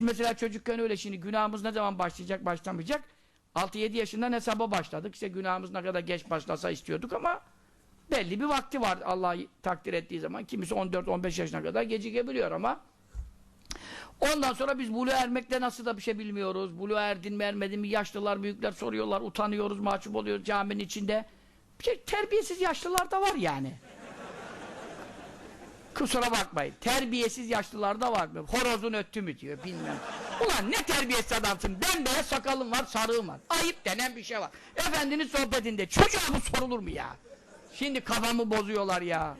Mesela çocukken öyle şimdi günahımız ne zaman başlayacak başlamayacak 6-7 yaşından hesaba başladık. İşte günahımız ne kadar geç başlasa istiyorduk ama belli bir vakti var Allah takdir ettiği zaman. Kimisi 14-15 yaşına kadar gecikebiliyor ama ondan sonra biz buluğa ermekle nasıl da bir şey bilmiyoruz. Buluğa erdin mi ermedin mi yaşlılar büyükler soruyorlar utanıyoruz mahcup oluyoruz caminin içinde. Bir şey terbiyesiz yaşlılar da var yani. Kusura bakmayın. Terbiyesiz yaşlılar da var. Horozun öttü mü diyor bilmem. Ulan ne terbiyesiz adamsın. Ben böyle sakalım var, sarığım var. Ayıp denen bir şey var. Efendinin sohbetinde çocuğa bu sorulur mu ya? Şimdi kafamı bozuyorlar ya.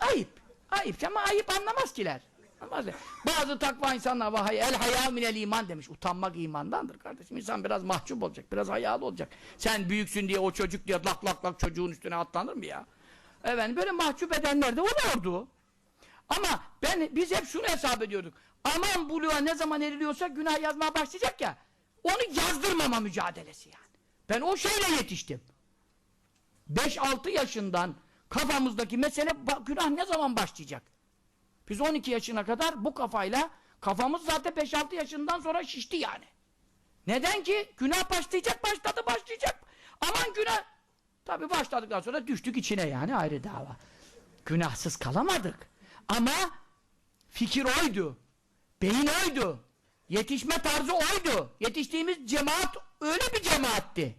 Ayıp. Ayıp ama ayıp anlamaz kiler. Anlamaz. Bazı takva insanlar var. El haya minel iman demiş. Utanmak imandandır kardeşim. İnsan biraz mahcup olacak. Biraz hayalı olacak. Sen büyüksün diye o çocuk diye lak lak lak çocuğun üstüne atlanır mı ya? Efendim böyle mahcup edenler de oluyordu. Ama ben biz hep şunu hesap ediyorduk. Aman buluğa ne zaman eriliyorsa günah yazmaya başlayacak ya. Onu yazdırmama mücadelesi yani. Ben o şeyle yetiştim. 5-6 yaşından kafamızdaki mesele günah ne zaman başlayacak? Biz 12 yaşına kadar bu kafayla kafamız zaten 5-6 yaşından sonra şişti yani. Neden ki? Günah başlayacak, başladı, başlayacak. Aman günah. Tabi başladıktan sonra düştük içine yani ayrı dava. Günahsız kalamadık. Ama fikir oydu. Beyin oydu. Yetişme tarzı oydu. Yetiştiğimiz cemaat öyle bir cemaatti.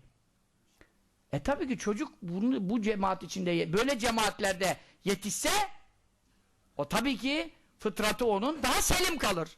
E tabii ki çocuk bunu, bu cemaat içinde böyle cemaatlerde yetişse o tabii ki fıtratı onun daha selim kalır.